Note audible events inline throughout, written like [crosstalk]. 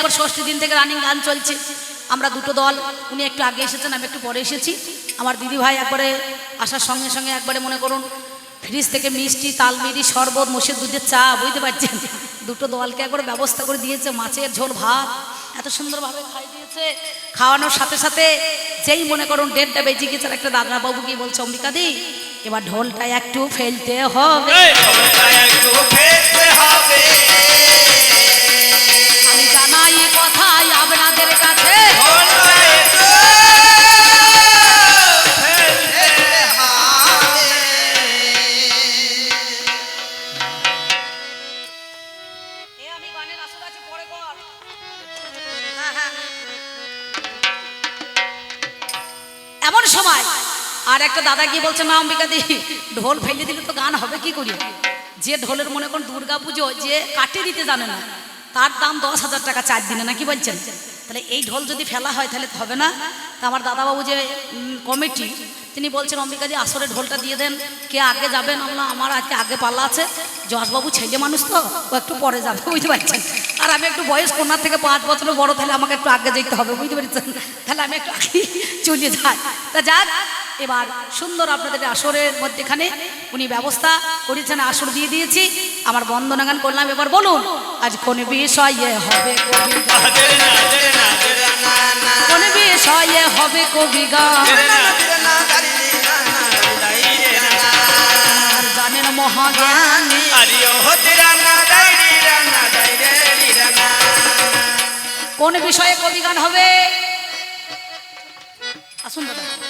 একবার ষষ্ঠী দিন থেকে রানিং গান চলছে। আমরা দুটো দল, উনি একটু আগে এসেছেন, আমি একটু পরে এসেছি। আমার দিদি ভাই একবারে আসার সঙ্গে সঙ্গে একবারে মনে করুন ফ্রিজ থেকে মিষ্টি তালমিরি শরবত, মোষের দুধের চা, বুঝতে পারছেন? দুটো দলকে একবার ব্যবস্থা করে দিয়েছে, মাছের ঝোল, ভাত, এত সুন্দরভাবে খাই দিয়েছে। খাওয়ানোর সাথে সাথে যেই মনে করুন ডেটটা বেজে গেছে একটা দাদা বাবু কি বলছে, অম্বিকা দি, এবার ঢোলটা একটু ফেলতে হবে। সময়। আর একটা দাদা গিয়ে বলছে, মা অম্বিকা দি ঢোল ফেলে দিলে তো গান হবে কি করি যে ঢোলের মনে কোন দুর্গা পুজো যে কাটিয়ে দিতে জানে না, তার দাম দশ হাজার টাকা চার দিনে, নাকি বলছেন? তাহলে এই ঢোল যদি ফেলা হয়, তাহলে হবে না। তা আমার দাদাবাবু যে কমিটি তিনি বলছেন অম্বিকা দি আসরে ঢোলটা দিয়ে দেন। কে আগে যাবেন আমরা আমার আজকে আগে পাল্লা আছে। যশবাবু ছেলে মানুষ তো ও একটু পরে যাবে বুঝতে পারছেন? আর আমি একটু বয়স কন্যার থেকে পাঁচ বছরের বড় তাহলে আমাকে একটু আগে যেতে হবে বুঝতে পারছেন? তাহলে আমি একটু আগে চলে যাই। তা যাক এবার সুন্দর আপনাদের আসরের মধ্যেখানে উনি ব্যবস্থা করেছেন আসর দিয়ে দিয়েছি। আমার বন্দনা গান করলাম এবার বলুন আজ কোন বিষয়ে হবে কোন বিষয়ে হবে কবি গান? জানেন কোন বিষয়ে কবি গান হবে? আসুন দাদা।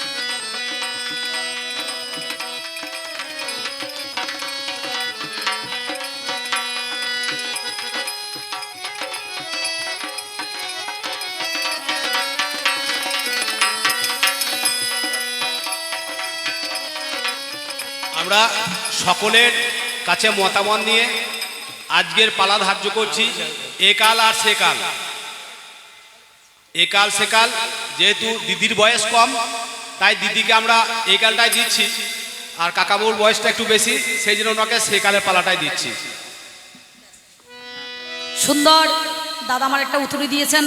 আমরা সকলের কাছে মতামত নিয়ে আজকের পালা ধার্য করছি। একাল আর সেকাল একাল সেকাল যেহেতু দিদির বয়স কম, তাই দিদিকে আমরা এই কালটাই দিচ্ছি। আর কাকাবুর বয়সটা একটু বেশি, সেই জন্য ওনাকে সেকালের পালাটাই দিচ্ছি। সুন্দর, দাদা আমার একটা উত্তরি দিয়েছেন।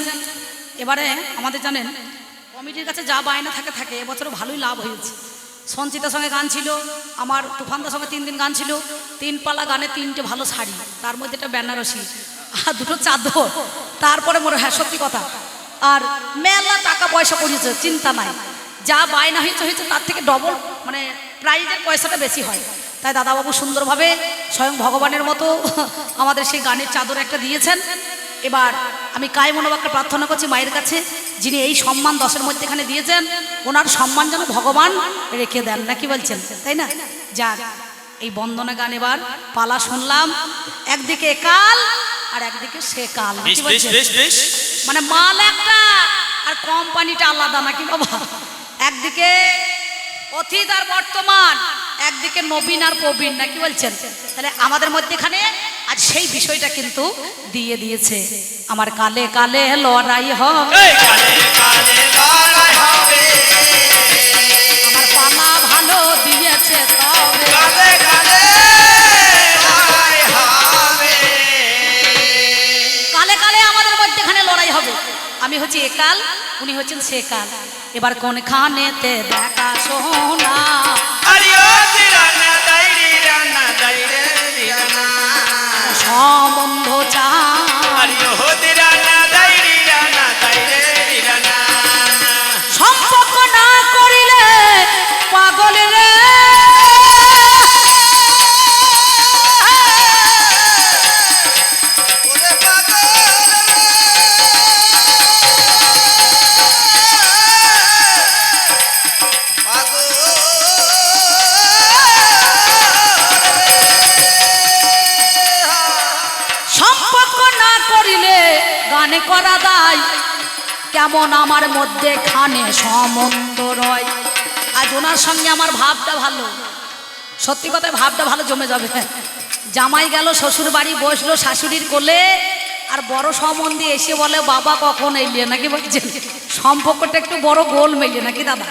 এবারে আমাদের জানেন, কমিটির কাছে যা বায়না থাকে থাকে, এবছরও ভালোই লাভ হয়েছে। সঞ্চিতার সঙ্গে গান ছিল, আমার তুফানদার সঙ্গে তিন দিন গান ছিল, তিন পালা গানে তিনটে ভালো শাড়ি, তার মধ্যে একটা বেনারসি, আর দুটো চাদর, তারপরে মনে হ্যাঁ সত্যি কথা, আর মেলা টাকা পয়সা করিয়েছে চিন্তা নাই, যা বায়না হয়েছে হয়েছে, তার থেকে ডবল মানে প্রাইজের পয়সাটা বেশি হয়, তাই দাদাবাবু সুন্দরভাবে স্বয়ং ভগবানের মতো আমাদের সেই গানের চাদর একটা দিয়েছেন এবার আমি কায় মনোবাক্যে প্রার্থনা করছি মায়ের কাছে যিনি এই সম্মান দশের মধ্যে এখানে দিয়েছেন ওনার সম্মান যেন ভগবান রেখে দেন। নাকি বলছেন? তাই না? যাক এই বন্দনা গান এবার পালা শুনলাম একদিকে কাল আর একদিকে সে কাল। মানে মাল একটা আর কোম্পানিটা আলাদা নাকি বাবা? একদিকে অতীত আর বর্তমান একদিকে নবীন আর প্রবীণ নাকি বলছেন? তাহলে আমাদের মধ্যেখানে আজ সেই বিষয়টা কিন্তু দিয়ে দিয়েছে। আমার কালে কালে লড়াই হবে। আমার পালা ভালো দিয়েছে তবে। কালে কালে কালে কালে আমাদের মধ্যেখানে লড়াই হবে। আমি হচ্ছি একাল উনি হচ্ছেন সে কাল এবার কোনখানেতে দেখা সোনা কেমন আমার মধ্যে খানে সম্বন্ধ রয়। আজ ওনার সঙ্গে আমার ভাবটা ভালো। সত্যি কথায় ভাবটা ভালো জমে যাবে। জামাই গেল শ্বশুর বাড়ি বসল, শাশুড়ির কোলে, আর বড় সম্বন্ধে এসে বলে, বাবা কখন এলিয়ে নাকি বলছেন সম্পর্কটা একটু বড় গোল মেলে নাকি দাদা?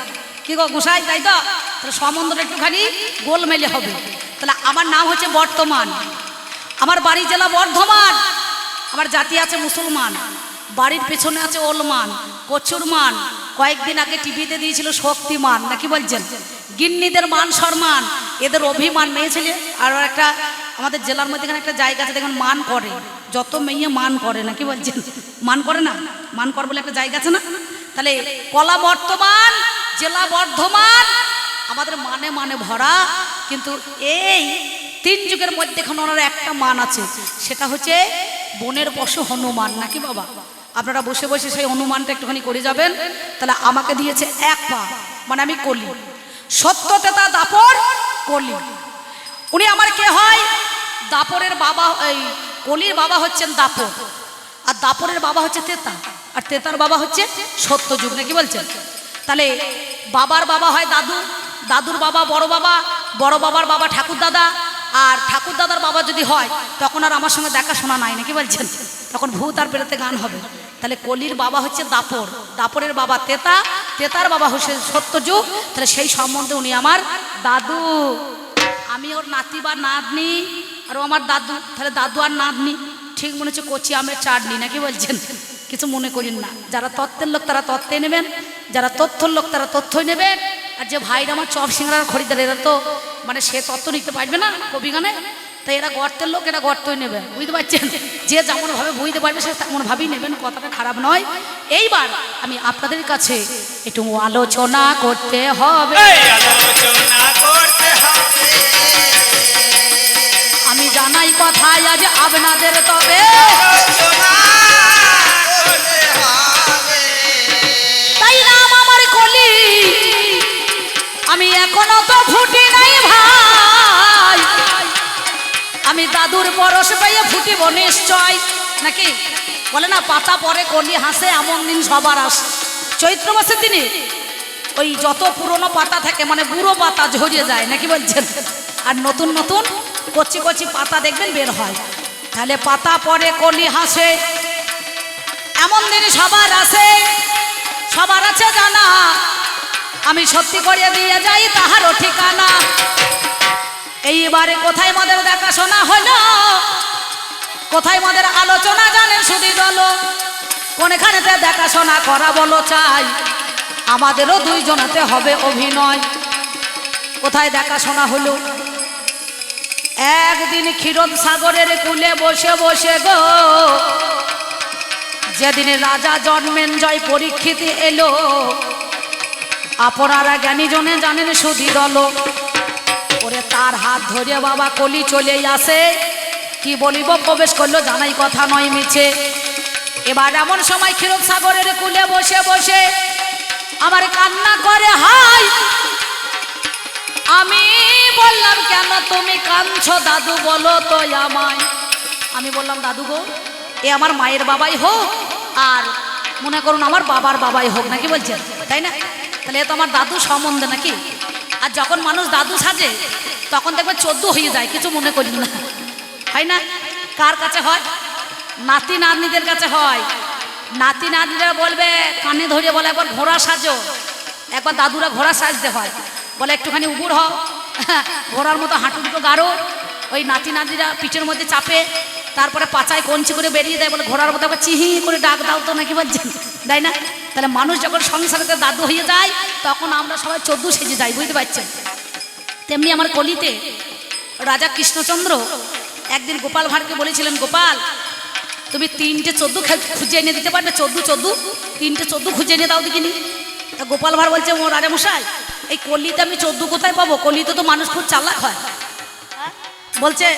কি গো গোসাই, তাই তো? তাহলে সম্বন্ধটা একটুখানি গোল মেলে হবে। তাহলে আমার নাম হচ্ছে বর্তমান। আমার বাড়ি জেলা বর্ধমান। আমার জাতি আছে মুসলমান। বাড়ির পেছনে আছে ওলমান, কচুর মান। কয়েকদিন আগে টিভিতে দিয়েছিল শক্তিমান, নাকি বলছেন? গিন্নিদের মান সম্মান, এদের অভিমান। মেয়ে ছেলে, আর একটা, আমাদের জেলার মধ্যে এখানে একটা জায়গা আছে, দেখুন, মান করে। যত মেয়ে মান করে, নাকি বলছেন? মান করে না? মান কর বলে একটা জায়গা আছে না? তাহলে কলা বর্তমান জেলা বর্ধমান, আমাদের মানে মানে ভরা। কিন্তু এই তিন যুগের মধ্যে এখন ওনার একটা মান আছে, সেটা হচ্ছে বনের পশু হনুমান, নাকি বাবা? আপনারা বসে বসে সেই অনুমানটা একটুখানি করে যাবেন। তাহলে আমাকে দিয়েছে এক পা। মানে আমি কলি সত্যতেতা দাপর কলি উনি আমার কে হয়? দাপরের বাবা, এই কলির বাবা হচ্ছেন দাপর। আর দাপরের বাবা হচ্ছে তেতা। আর তেতার বাবা হচ্ছে সত্যযুগ। নাকি বলছেন? তাহলে বাবার বাবা হয় দাদু। দাদুর বাবা বড় বাবা। বড় বাবার বাবা ঠাকুর দাদা আর ঠাকুর দাদার বাবা যদি হয়, তখন আর আমার সঙ্গে দেখাশোনা নাই। নাকি বলছেন? তখন ভূত আর বেরোতে গান হবে। তাহলে কলির বাবা হচ্ছে দাপর। দাপরের বাবা তেতা, তেতার বাবা হচ্ছে সত্যযুগ। তাহলে সেই সম্বন্ধে উনি আমার দাদু। আমি ওর নাতি বা নাতনি, আর আমার দাদু। তাহলে দাদু আর নাতনি। ঠিক মনে হচ্ছে কচি আমের চাটনি নাকি বলছেন? কিছু মনে করেন না। যারা তত্ত্বের লোক তারা তত্ত্বে নেবেন, যারা তথ্যর লোক তারা তথ্যই নেবেন। আর যে ভাইরা আমার চপ সিংড়ার খরিদার এরা তো মানে সে তত্ত্ব নিতে পারবে না কবি গানে? তাই এরা গর্তের লোক এরা গর্তই নেবে। বুঝতে পারছেন? যে যেমনভাবে বুঝতে পারবে সে তেমনভাবেই নেবেন কথাটা খারাপ নয়। এইবার আমি আপনাদের কাছে একটু আলোচনা করতে হবে। আমি জানাই কথায় আজ আপনাদের তবে। তাই নাম আমার কলি। আমি এখনও তো ফুটি নাই ভাই। আমি দাদুর পরশ পেয়ে ফুটিব নিশ্চয়। নাকি? বলে না, পাতা পরে কলি হাসে, এমন দিন সবার আসে। চৈত্র মাসের দিনে ওই যত পুরনো পাতা থাকে মানে বুড়ো পাতা ঝরিয়ে যায়, নাকি বলছেন? আর নতুন নতুন কচি কচি পাতা দেখবেন বের হয়। তাহলে পাতা পরে কলি হাসে, এমন দিন সবার আছে সবার আছে জানা, আমি সত্যি করে দিয়ে যাই তাহারও ঠিকানা। এইবারে কোথায় মদের দেখাশোনা হলো? কোথায় মদের আলোচনা জানেন শুধু দল? কোনখানেতে দেখাশোনা করা বলো চাই? আমাদেরও দুইজনাতে হবে অভিনয়। কোথায় দেখাশোনা হলো? একদিন ক্ষীরদ সাগরের কুলে বসে বসে গো। যেদিন রাজা জন্মেন জয় পরীক্ষিত এলো, আপনারা জ্ঞানী জনে জানেন সুধি দল। ওরে তার হাত ধরে বাবা কলি চলে আসে। কি বলিব, প্রবেশ করল, জানাই কথা নয় মিছে। এবার এমন সময় ক্ষীরদ সাগরের কুলে বসে বসে আমার কান্না করে, হাই! আমি বললাম, কেন তুমি কাঁদছো দাদু, বলো তো আমায়? আমি বললাম, দাদু গো, এ আমার মায়ের বাবাই হোক, আর মনে করুন আমার বাবার বাবাই হোক, নাকি বলছেন? তাই না? তাহলে এ তো আমার দাদু সম্বন্ধে নাকি? আর যখন মানুষ দাদু সাজে, তখন দেখবে চোদ্দ হয়ে যায়, কিছু মনে করি না। হয় না? কার কাছে হয়? নাতি নাতনিদের কাছে হয়। নাতি নাতনিরা বলবে, কানে ধরিয়ে বলে, একবার ঘোড়া সাজো। একবার দাদুরা ঘোড়া সাজতে হয়। বলে, একটুখানি উগুর হও। ঘোড়ার মতো হাঁটু দুটো গাঢ় ওই নাতি নাতিরা পিঠের মধ্যে চাপে, তারপরে পাচায় কঞ্চি করে বেরিয়ে দেয়। বলে, ঘোড়ার মতো একবার চিহি করে ডাক দাও তো নাকি বলছেন? তাই না? তাহলে মানুষ যখন সংসারেতে দাদু হয়ে যায়, তখন আমরা সবাই চোদ্দ সেজে যাই, বুঝতে পারছেন? তেমনি আমার কলিতে রাজা কৃষ্ণচন্দ্র একদিন গোপাল ভাঁড়কে বলেছিলেন, গোপাল, তুমি তিনটে চোদ্দ খুঁজে এনে দিতে পারবে? চোদ্দ চোদ্দ, তিনটে চোদ্দ খুঁজে এনে দাও দেখিনি? তা গোপাল ভাঁড় বলছে, ও রাজা মশাই, এই কলিতে আমি চোদ্দ কোথায় পাবো? কলিতে তো মানুষ খুব চালাক হয়। বলছে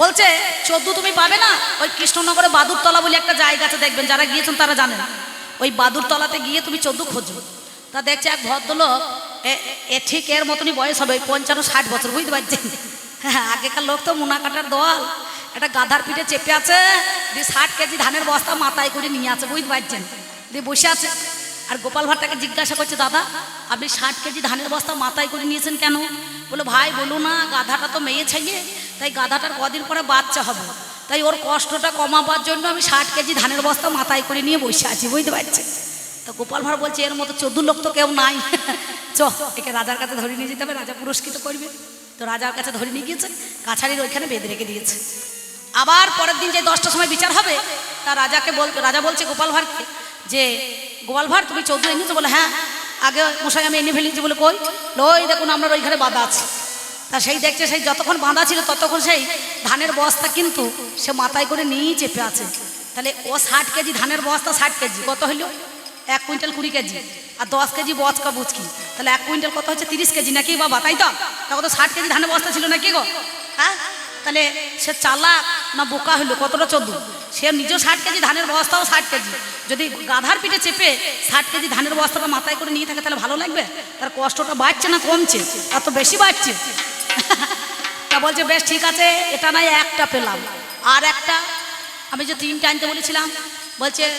বলছে, চোদ্দ তুমি পাবে না? ওই কৃষ্ণনগরে বাদুরতলা বলে একটা জায়গা আছে, দেখবেন, যারা গিয়েছেন তারা জানেন। ওই বাদুরতলাতে গিয়ে তুমি চোদ্দ খোঁজো। তা দেখছে এক ভদ্রলোক, এ- ঠিক এর মতনই বয়স হবে, ওই পঞ্চান্ন ষাট বছর, বুঝতে পারছেন? হ্যাঁ আগেকার লোক তো মোনা কাটার দল। একটা গাধার পিঠে চেপে আছে, দিয়ে ষাট কেজি ধানের বস্তা মাথায় করে নিয়ে আছে, বুঝতে পারছেন? দিয়ে বসে আছে। আর গোপাল ভাট্টাকে জিজ্ঞাসা করছে, দাদা, আপনি ষাট কেজি ধানের বস্তা মাথায় করে নিয়েছেন কেন? বলো, ভাই, বলো না, গাধাটা তো মেয়ে ছেলে, তাই গাধাটার কদিন পরে বাচ্চা হবে। তাই ওর কষ্টটা কমাবার জন্য আমি ষাট কেজি ধানের বস্তা মাথায় করে নিয়ে বসে আছি, বুঝতে পারছেন তো গোপাল ভাঁড় বলছে, এর মতো চোদ্দ লোক তো কেউ নাই। [laughs] চ, একে রাজার কাছে ধরে নিয়ে যেতে হবে, রাজা পুরস্কৃত করবে। তো রাজার কাছে ধরে নিয়ে গিয়েছে, কাছারির ওইখানে বেঁধে রেখে দিয়েছে। আবার পরের দিন যে দশটার সময় বিচার হবে, তা রাজাকে বল, রাজা বলছে, গোপাল ভাঁড়কে যে, গোপাল ভাঁড়, তুমি চৌদ্দ এনেছো? বলে হ্যাঁ। আগে মশাই আমি এনে ফেলেছি বলে কই? লই দেখুন আপনার ওইখানে বাঁধা আছে। তা সেই দেখছে সেই যতক্ষণ বাঁধা ছিল ততক্ষণ সেই ধানের বস্তা কিন্তু সে মাথায় করে নিয়েই চেপে আছে। তাহলে ও ষাট কেজি ধানের বস্তা ষাট কেজি, কত হইল? এক কুইন্টাল কুড়ি কেজি আর দশ কেজি বচকা বুচকি তাহলে এক কুইন্টাল কত হচ্ছে? তিরিশ কেজি নাকি বাবা, তাই তো? তখন তো ষাট কেজি ধানের বস্তা ছিল নাকি গো? হ্যাঁ? তাহলে সে চালাক না বোকা হইল? কতটা চোদ্দ? সে নিজেও ষাট কেজি ধানের বস্তাও ষাট কেজি। যদি গাধার পিঠে চেপে ষাট কেজি ধানের বস্তাটা মাথায় করে নিয়ে থাকে, তাহলে ভালো লাগবে? তার কষ্টটা বাড়ছে না কমছে? এত বেশি বাড়ছে। তা বলছে, বেশ, ঠিক আছে, এটা নয়, একটা পেলাম। আর একটা, আমি যে তিনটা আনতে বলেছিলাম, বলছে,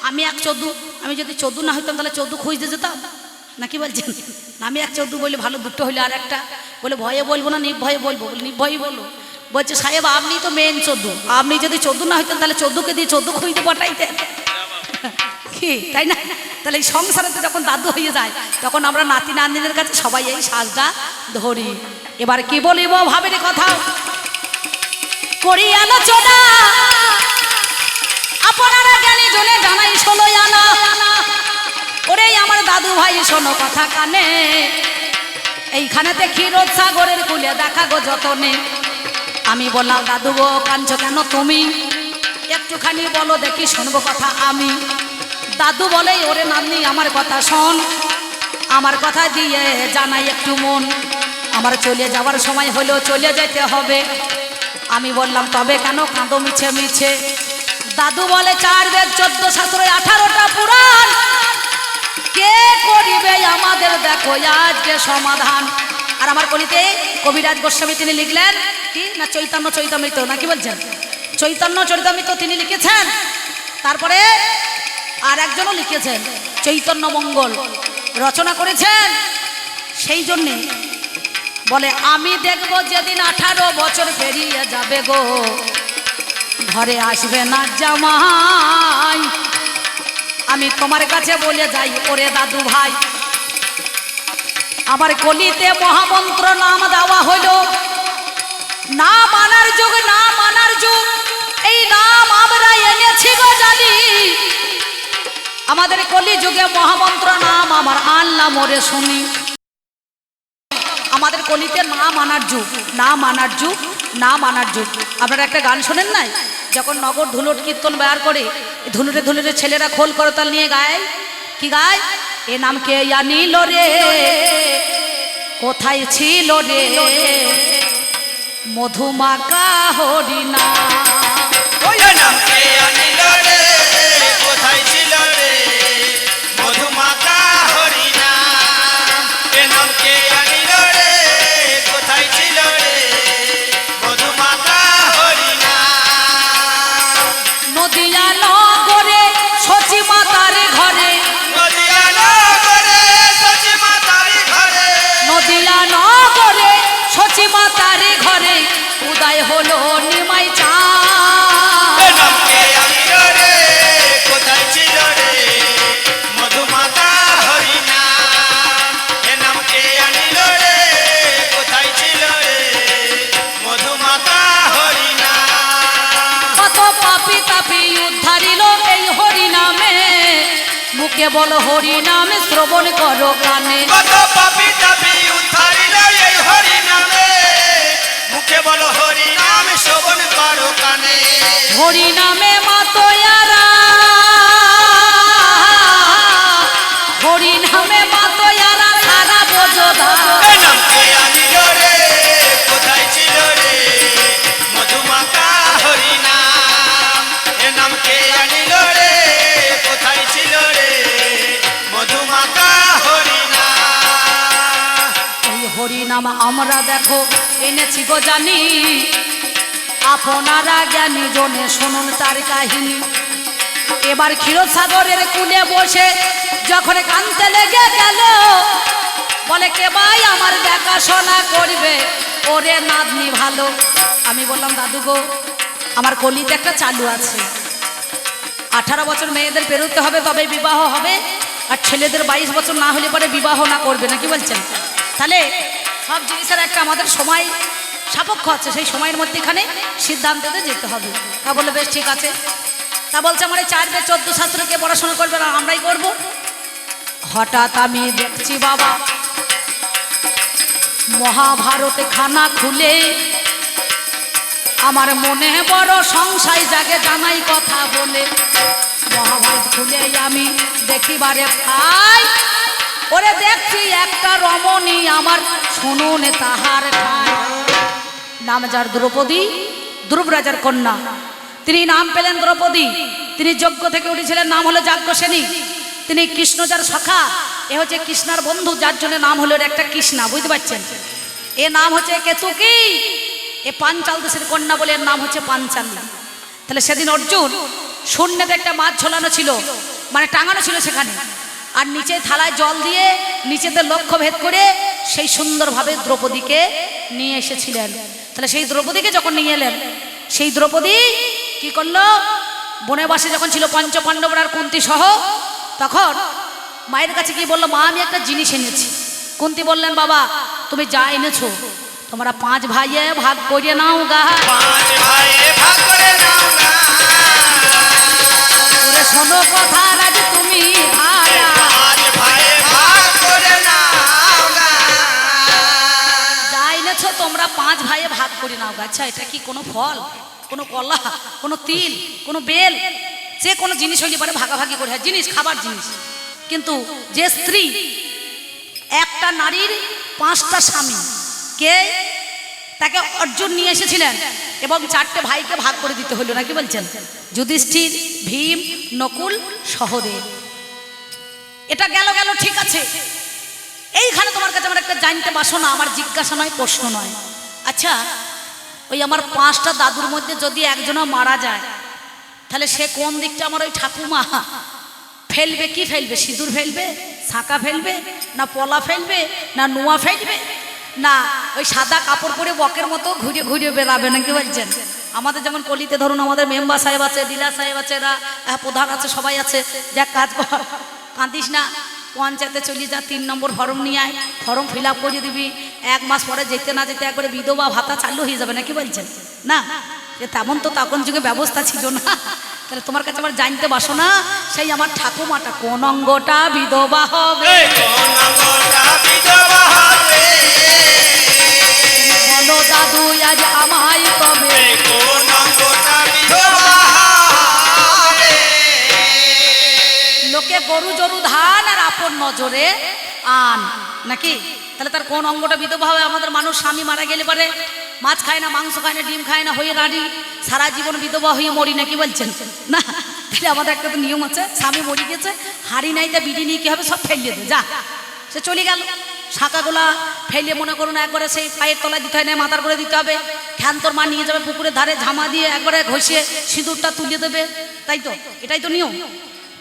আমি এক চোদ্দু, আমি যদি চোদ্দু না হইতাম, তাহলে চোদ্দু খুঁজতে যেতাম। নাকি বলছেন? আমি এক চোদ্দু বলে, ভালো দুটো হইলে আর একটা। বলে, ভয়ে বলব না, নির্ভয়ে বলব। বলে, নির্ভয়ই বলব। বলছে, সাহেব, আপনি তো মেন চোদ্দু। আপনি যদি চোদ্দু না হইতেন, তাহলে চোদ্দুকে দিয়ে চোদ্দু খুঁজতে পাঠাইতেন। কি, তাই না? তাহলে এই সংসারেতে যখন দাদু হয়ে যায়, তখন আমরা নাতি নাতনিদের কাছে সবাই এই সাজটা ধরি। এবার কি বলিব ভাবের কথা? করি আলোচনা আপনারা জ্ঞানী জনে জানাই ষোলো আনা ওরে আমার দাদু ভাই, শোনো কথা কানে। এইখানেতে ক্ষীরোদ সাগরের কুলে দেখা গো যতনে। আমি বললাম, দাদু গো কাঞ্চ কেন তুমি? একটুখানি বলো দেখি, শুনব কথা আমি। দাদু বলে, ওরে নাতনি, আমার কথা শোন। আমার কথা দিয়ে জানাই একটু মন। আমার চলে যাওয়ার সময় হলেও চলে যেতে হবে। আমি বললাম, তবে কেন কাঁদো মিছে মিছে? দাদু বলে, চার বেদ, চোদ্দ শাস্ত্র, আঠারোটা পুরাণ। কে করিবে আমাদের দেখো আজকে সমাধান। আর আমার কলিতে কবিরাজ গোস্বামী তিনি লিখলেন কি? না চৈতন্য চৈতামৃত, না কি বলছেন? চৈতন্য চরিতামৃত তিনি লিখেছেন। তারপরে আর একজনও লিখেছেন, চৈতন্য মঙ্গল। রচনা করেছেন। সেই জন্যে বলে, আমি দেখব যেদিন আঠারো বছর পেরিয়ে যাবে গো। ঘরে আসবে না জামাই। আমি তোমার কাছে বলে যাই, ওরে দাদু ভাই। আমার কলিতে মহামন্ত্র নাম দেওয়া হলো না মানার যুগ, না মানার যুগ, এই নাম আমরা এনেছি গো জানি। আমাদের কলি যুগে মহামন্ত্র নাম আমার আল্লাহ মোরে শুনি। আমাদের কলিতে না মানার যুগ, না মানার যুগ, না মানার যুগ। আপনারা একটা গান শোনেন নাই? যখন নগর ধুলুট কীর্তন বের করে, এই ধুলুটে ধুলুটে ছেলেরা খোল করতাল নিয়ে গায়। কি গায়? এ নাম কে জানিল রে? কোথায় ছিল রে? মধুমাকা হরিণা। কত পাপি তাপি উদ্ধারিল এই হরি নামে মুখে বল হরি নামে শ্রবণ করো কানে। কত পাপি তাপি বলো শোভন করো কানে। হরি নামে মাতয়ারা। হরি নামে মাতয়ারা সারা বোঝোদা আমরা দেখো, এনেছি গো জানি। আপনারা জ্ঞানী জনে শুনুন তার কাহিনী। এবার ক্ষীরসাগরের কুলে বসে যখন কানতে লেগে গেল, বলে, কে ভাই আমার দেখাশোনা করবে? ওরে নাতনি ভালো। আমি বললাম, দাদু গো, আমার কলিতে একটা চালু আছে। আঠারো বছর মেয়েদের পেরোতে হবে তবে বিবাহ হবে। আর ছেলেদের বাইশ বছর না হলে পরে বিবাহ না করবে না কি বলছেন? তাহলে সব জিনিসের একটা আমাদের সময় সাপেক্ষ আছে, সেই সময়ের মধ্যে এখানে সিদ্ধান্ততে যেতে হবে। তা বলল বেশ ঠিক আছে। তা বলছে আমার এই চার বে চোদ্দ ছাত্রকে পড়াশোনা করবে না, আমরাই করব। হঠাৎ আমি দেখছি বাবা, মহাভারতে খানা খুলে, আমার মনে বড় সংশয় জাগে জানাই কথা বলে। মহাভারত খুলে আমি দেখিবারে ভাই ওরে দেখছি একটা রমণী আমার, শুনুন তাহার নাম যার দ্রৌপদী ধ্রুব রাজার কন্যা। তিনি নাম পেলেন দ্রৌপদী। তিনি যজ্ঞ থেকে উঠেছিলেন, নাম হলো যাজ্ঞসেনী। তিনি কৃষ্ণ যার সখা। এ হচ্ছে কৃষ্ণার বন্ধু, যার জন্য নাম হলো একটা কৃষ্ণা, বুঝতে পারছেন? এ নাম হচ্ছে কেতুকি এ পাঞ্চাল দেশের কন্যা বলে এর নাম হচ্ছে পাঞ্চাল্লা তাহলে সেদিন অর্জুন শূন্যতে একটা মাছ ঝোলানো ছিল মানে টাঙানো ছিল সেখানে। আর নিচে থালায় জল দিয়ে নিচেতে লক্ষ্য ভেদ করে সেই সুন্দরভাবে দ্রৌপদীকে নিয়ে এসেছিলেন। তাহলে সেই দ্রৌপদীকে যখন নিয়ে এলেন সেই দ্রৌপদী কি করল? বনেবাসে যখন ছিল পঞ্চ পাণ্ডবরা আর কুন্তি সহ তখন মায়ের কাছে গিয়ে বলল মা আমি একটা জিনিস এনেছি। কুন্তি বললেন বাবা তুমি যা এনেছো তোমরা পাঁচ ভাইয়ে ভাগ করে নাও গা। শোনো কথা রাজ তুমি ভাড়া তোমরা পাঁচ ভাইয়ে ভাগ করি নাও আচ্ছা এটা কি কোনো ফল, কোনো কলা, কোনো তিল, কোনো বেল? যে কোনো জিনিস হইলে পারে ভাগাভাগি করে। হয়, জিনিস, খাবার জিনিস। কিন্তু যে স্ত্রী, একটা নারীর পাঁচটা স্বামী, কে? তাকে অর্জুন নিয়ে এসেছিলেন এবং চারটে ভাইকে ভাগ করে দিতে হলো নাকি বলছেন? যুধিষ্ঠির, ভীম, নকুল, সহদেব। এটা গেল গেল, ঠিক আছে। এইখানে তোমার কাছে আমার একটা জানতে বাসনা আমার জিজ্ঞাসা নয়, প্রশ্ন নয়। আচ্ছা ওই আমার পাঁচটা দাদুর মধ্যে যদি একজনও মারা যায়, তাহলে সে কোন দিকটা আমার ওই ঠাকুমা? ফেলবে কি ফেলবে? সিঁদুর ফেলবে? ছাঁকা ফেলবে? না পলা ফেলবে? না নোয়া ফেলবে? না ওই সাদা কাপড় পরে বকের মতো ঘুরে ঘুরে বেড়াবে নাকি বলছেন? আমাদের যেমন কলিতে ধরুন, আমাদের মেম্বার সাহেব আছে ডিলার সাহেব আছে, এরা প্রধান আছে, সবাই আছে। যা কাজ কর। কাঁদিস না। পঞ্চায়েতে চলে যা তিন নম্বর ফর্ম নিয়ে আয় ফর্ম ফিল আপ করে দিবি। এক মাস পরে যেতে না যেতে একবারে বিধবা ভাতা চালু হয়ে যাবে নাকি বলছেন? না এ তেমন তো তখন যুগে ব্যবস্থা ছিল না। তাহলে তোমার কাছে আমার জানতে বাসো না সেই আমার ঠাকুমাটা কোন অঙ্গটা বিধবা হবে? এই কোন অঙ্গটা বিধবা হবে? বলো দাদু আজ আমায় তবে কোন অঙ্গটা বিধবা লোকে গরু জরু আপন নজরে? আন। নাকি? তাহলে তার কোন অঙ্গটা বিধবা হবে? আমাদের মানুষ স্বামী মারা গেলে পারে মাছ খায় না, মাংস খায় না, ডিম খায় না, হয়ে রাড়ি সারা জীবন বিধবা হয়ে মরি নাকি বলছেন? না, তাহলে আমাদের একটা তো নিয়ম আছে, স্বামী মরি গেছে, হাড়ি নাই তা বিড়ি নিয়ে কি হবে? সব ফেলিয়ে দে যা। সে চলে গেল। শাঁকাগুলা ফেলে মনে করুন একবারে সেই পায়ের তলায় দিতে হয় না, মাথার করে দিতে হবে। খ্যান তোর মা নিয়ে যাবে পুকুরের ধারে ঝামা দিয়ে একবারে ঘষিয়ে সিঁদুরটা তুলে দেবে। তাই তো? এটাই তো নিয়ম।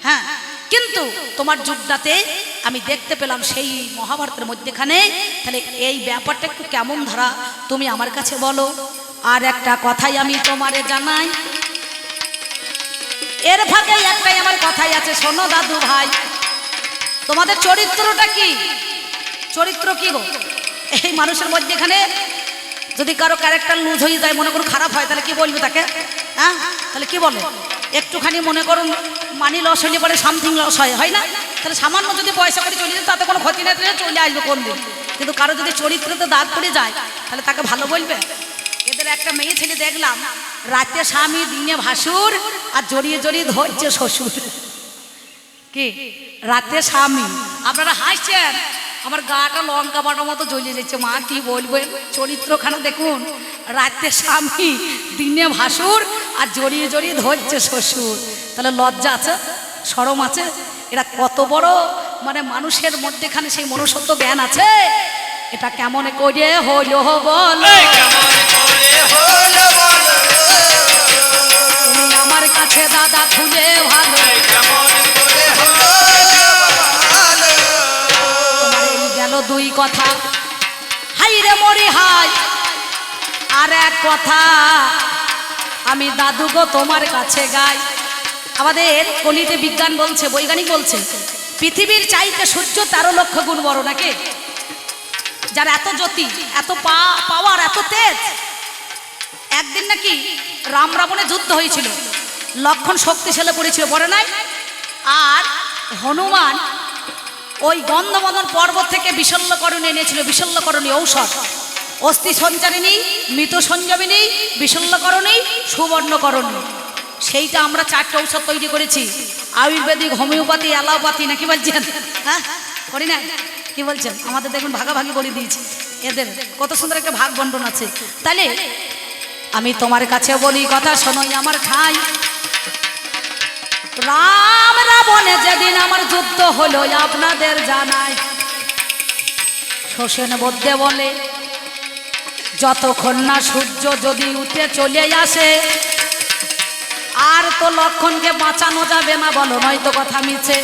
হ্যাঁ কিন্তু তোমার যুগটাতে আমি দেখতে পেলাম সেই মহাভারতের মধ্যেখানে, তাহলে এই ব্যাপারটা একটু কেমন ধারা? তুমি আমার কাছে বলো। আর একটা কথাই আমি তোমারে জানাই। এর ফাঁকে একটাই আমার কথাই আছে, শোনো দাদু ভাই। তোমাদের চরিত্রটা কি? চরিত্র কি গো? এই মানুষের মধ্যেখানে যদি কারও ক্যারেক্টার লুজ হয়ে যায়, মনে করুন খারাপ হয়, তাহলে কি বলবে তাকে? হ্যাঁ? তাহলে কি বলে? একটুখানি মনে করুন মানি লস হলে পরে সামথিং লস হয় হয় না? তাহলে সামান্য যদি পয়সা করে চলে যায় তাতে কোনো ক্ষতি না তাহলে চলে আসবে কোন দিন? কিন্তু কারও যদি চরিত্রতে দাগ পড়ে যায়, তাহলে তাকে ভালো বলবে। এদের একটা মেয়ে ছেলে দেখলাম, রাতে স্বামী দিনে ভাসুর আর জড়িয়ে জড়িয়ে ধরছে শ্বশুর। কি? রাতে স্বামী। আপনারা হাসছেন আমার গাটা লঙ্কা বাটার মতো জ্বলে যাচ্ছে মা কি বলব? চরিত্রখানা দেখুন রাতে স্বামী দিনে ভাসুর আর জড়িয়ে জড়িয়ে ধরছে শ্বশুর। তাহলে লজ্জা আছে? সরম আছে? এরা কত বড়? মানে মানুষের মধ্যেখানে সেই মনুষ্যত্ব জ্ঞান আছে? এটা কেমন করে হলো বলো? আমার কাছে দাদা খুলে ভালো। এই দুই কথা। হাই রে মরি হাই আর এক কথা, আমি দাদু গো তোমার কাছে গাই। আমাদের গণিতে বিজ্ঞান বলছে, বৈজ্ঞানিক বলছে, পৃথিবীর চাইতে সূর্য তেরো লক্ষ গুণ বড় নাকি? যার এত জ্যোতি, এত পা, পাওয়ার, এত তেজ। একদিন নাকি রাম রাবণে যুদ্ধ হয়েছিল। লক্ষণ শক্তিশালী পড়েছিল পরে নাই? আর হনুমান ওই গন্ধমদন পর্বত থেকে বিশল্যকরণী এনেছিল বিশল্যকরণী ঔষধ। অস্থি সঞ্চারিণী মৃত সঞ্জীবিনী বিশল্যকরণী সুবর্ণকরণী। সেইটা আমরা চারটে ঔষধ তৈরি করেছি। আয়ুর্বেদিক, হোমিওপ্যাথি, অ্যালোপ্যাথি, নাকি বলছেন? হ্যাঁ? করি না? কি বলছেন? আমাদের দেখুন ভাগাভাগি করে দিয়েছি। এদের কত সুন্দর একটা ভাগ বন্টন আছে। তাহলে আমি তোমার কাছে বলি, কথা শোনোই আমার ঠাই। রাম রাবণে যেদিন আমার যুদ্ধ হলো আপনাদের জানাই। শোষণ বদ্যে বলে, যতক্ষণ না সূর্য যদি উঠে চলে আসে, আর তো লক্ষণকে বাঁচানো যাবে না বলো, নয়তো কথা মিছে।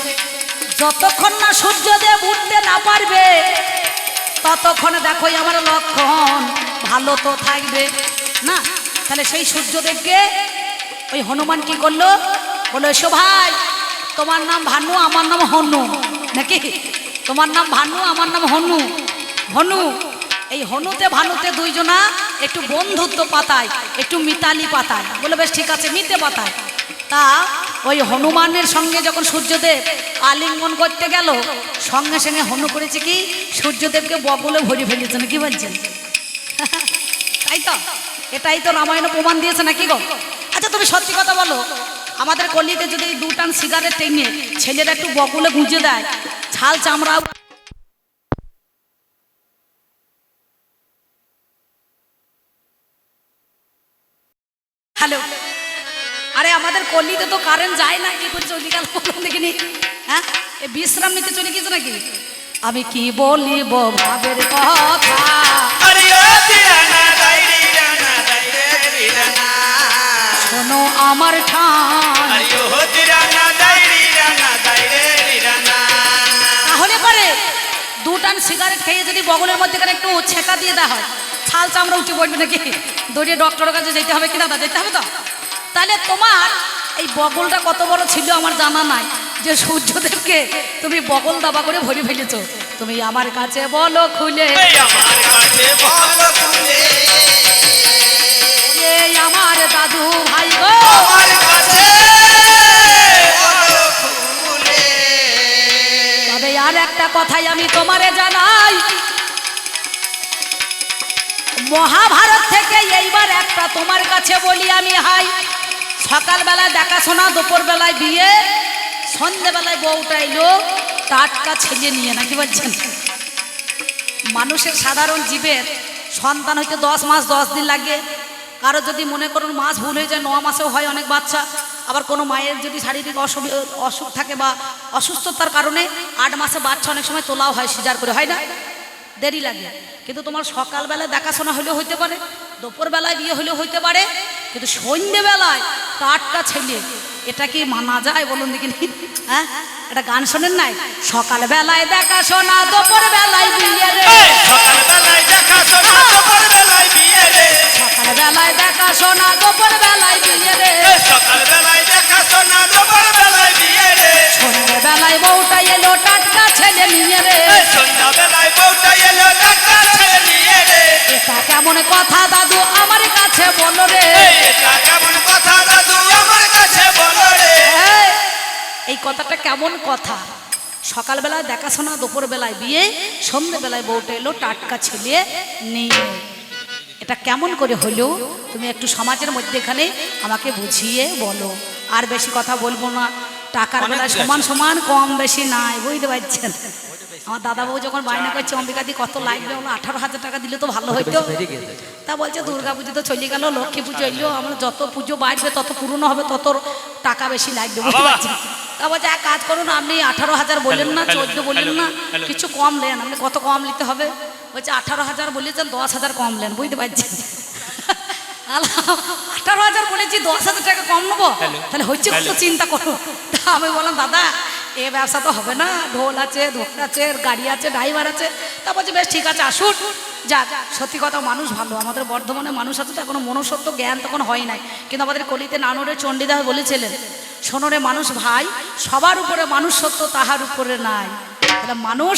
যতক্ষণ না সূর্যদেব উঠতে না পারবে, ততক্ষণ দেখো আমার লক্ষণ ভালো তো থাকবে। না, তাহলে সেই সূর্যদেবকে ওই হনুমান কি করল? বলো, এসো ভাই, তোমার নাম ভানু, আমার নাম হনু। নাকি? তোমার নাম ভানু, আমার নাম হনু। হনু? এই হনুতে, ভানুতে দুইজনা একটু বন্ধুত্ব পাতায়, একটু মিতালি পাতায়। বলে, বেশ, ঠিক আছে, মিতে পাতায়। তা ওই হনুমানের সঙ্গে যখন সূর্যদেব আলিঙ্গন করতে গেল, সঙ্গে সঙ্গে হনু করেছে কি, সূর্যদেবকে বগলে ভরে ফেলেছেন কি বলছেন? [laughs] তাই তো? এটাই তো রামায়ণ প্রমাণ দিয়েছে, নাকি গো? আচ্ছা তুমি সত্যি কথা বলো। আমাদের গলিতে যদি দু সিগারেট টেনে ছেলেরা একটু বকুলে গুঁজে দেয় ছাল চামড়া হ্যালো। আরে আমাদের কলিতে তো কারেন্ট যায় না, কি করে চলে দেখিনি। হ্যাঁ? এ বিশ্রাম নিতে চলে গেছে নাকি? আমি কি বলিব ভাবের কথা? শোনো আমার ঠান। তাহলে পারে দু টান সিগারেট খেয়ে যদি বগলের মধ্যে একটু ছেঁকা দিয়ে দেওয়া হয় ছাল চামড়া উঠে পড়বে নাকি? দৌড়িয়ে ডক্টরের কাছে যেতে হবে কি দাদা যেতে হবে তো? তাহলে তোমার এই বগলটা কত বড় ছিল আমার জানা নাই। যে সূর্যদেবকে তুমি বগল দাবা করে ভরে ফেলেছো। তুমি আমার কাছে বলো খুলে। আমার কাছে বল খুলে। দাদু ভাই গো। তবে আর একটা কথাই আমি তোমারে জানাই। মহাভারত থেকে এইবার একটা তোমার কাছে বলি আমি হাই। সকালবেলায় দেখাশোনা দুপুরবেলায় বিয়ে সন্ধেবেলায় বউটা এলো টাটকা ছেলে নিয়ে নাকি বলছেন? মানুষের সাধারণ জীবের সন্তান হইতে দশ মাস দশ দিন লাগে। কারও যদি মনে করুন মাস ভুল হয়ে যায়, ন মাসেও হয় অনেক বাচ্চা, আবার কোনো মায়ের যদি শারীরিক অসুখ থাকে বা অসুস্থতার কারণে আট মাসে বাচ্চা অনেক সময় তোলাও হয়, সিজার করে, হয় না? দেরি লাগে। কিন্তু তোমার সকালবেলায় দেখাশোনা হলেও হইতে পারে, দুপুরবেলায় বিয়ে হলেও হইতে পারে, কিন্তু সন্ধ্যেবেলায় টাটকা ছেলে, এটা কি মানা যায় বলুন দেখিনি হ্যাঁ? এটা গান শোনেন নাই? সকালবেলায় দেখাশোনা, দুপুরবেলায় বিয়ে বিয়ে রে এই সকালবেলায় দেখা শোনা দুপুর বেলায় বিয়ে রে সন্ধ্যেবেলায় বউটা এলো টাটকা ছেলে নিয়ে রে এই সন্ধ্যাবেলায় বউটা এলো ডাক্তার ছেলে নিয়ে রে এটা কেমন কথা দাদু আমার কাছে বলো রে। এটা কেমন কথা দাদু আমার কাছে বলো রে। এই, এই কথাটা কেমন কথা? সকালবেলায় দেখাশোনা দুপুরবেলায় বিয়ে সন্ধ্যেবেলায় বউটা এলো টাটকা ছেলে নিয়ে। এটা কেমন করে হলো? তুমি একটু সমাজের মধ্যে এখানে আমাকে বুঝিয়ে বলো। আর বেশি কথা বলব না। টাকার বেলায় সমান সমান কম বেশি নাই বুঝতে পারছেন? আমার দাদা বউ যখন বায়না করছে অম্বিকাদি কত লাগবে বলো আঠারো হাজার টাকা দিলে তো ভালো হইতো। তা বলছে দুর্গা পুজো তো চলে গেল লক্ষ্মী পুজো এলো আমরা যত পুজো বাড়বে তত পুরনো হবে তত টাকা বেশি লাগবে। বুঝতে বাবা। বলছে এক কাজ করুন আপনি আঠারো হাজার বললেন না চোদ্দ বললেন না। কিছু কম নেন আপনি কত কম নিতে হবে? বলছে আঠারো হাজার বলেছেন দশ হাজার কম নেন বুঝতে পারছেন আল্লাহ, আঠারো হাজার বলেছি দশ হাজার টাকা কম নেব? তাহলে হচ্ছে কত চিন্তা করো তা আমি বললাম দাদা এ ব্যবসা তো হবে না ঢোল আছে ধোল আছে গাড়ি আছে ড্রাইভার আছে। তা বলছে বেশ ঠিক আছে আসুন। যাক সত্যি কথা মানুষ ভালো আমাদের বর্ধমানে মানুষ আছে তো এখনও মনুষ্যত্ব জ্ঞান তখন হয় নাই। কিন্তু আমাদের কলিতে নানুরে চণ্ডীদাস বলেছিলেন সোনরে মানুষ ভাই, সবার উপরে মানুষ সত্য তাহার উপরে নাই। তাহলে মানুষ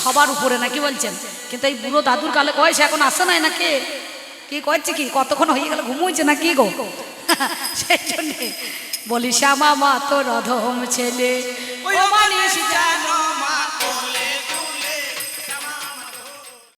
সবার উপরে নাকি বলছেন? কিন্তু এই বুড়ো দাদুর কালে কয়েছে এখন আসে নাই না কে কি করছে কি? কতক্ষণ হয়ে গেল, ঘুমোইছে না কি গো? [laughs] সেই জন্যে বলি শ্যামা মা তো রধম ছেলে।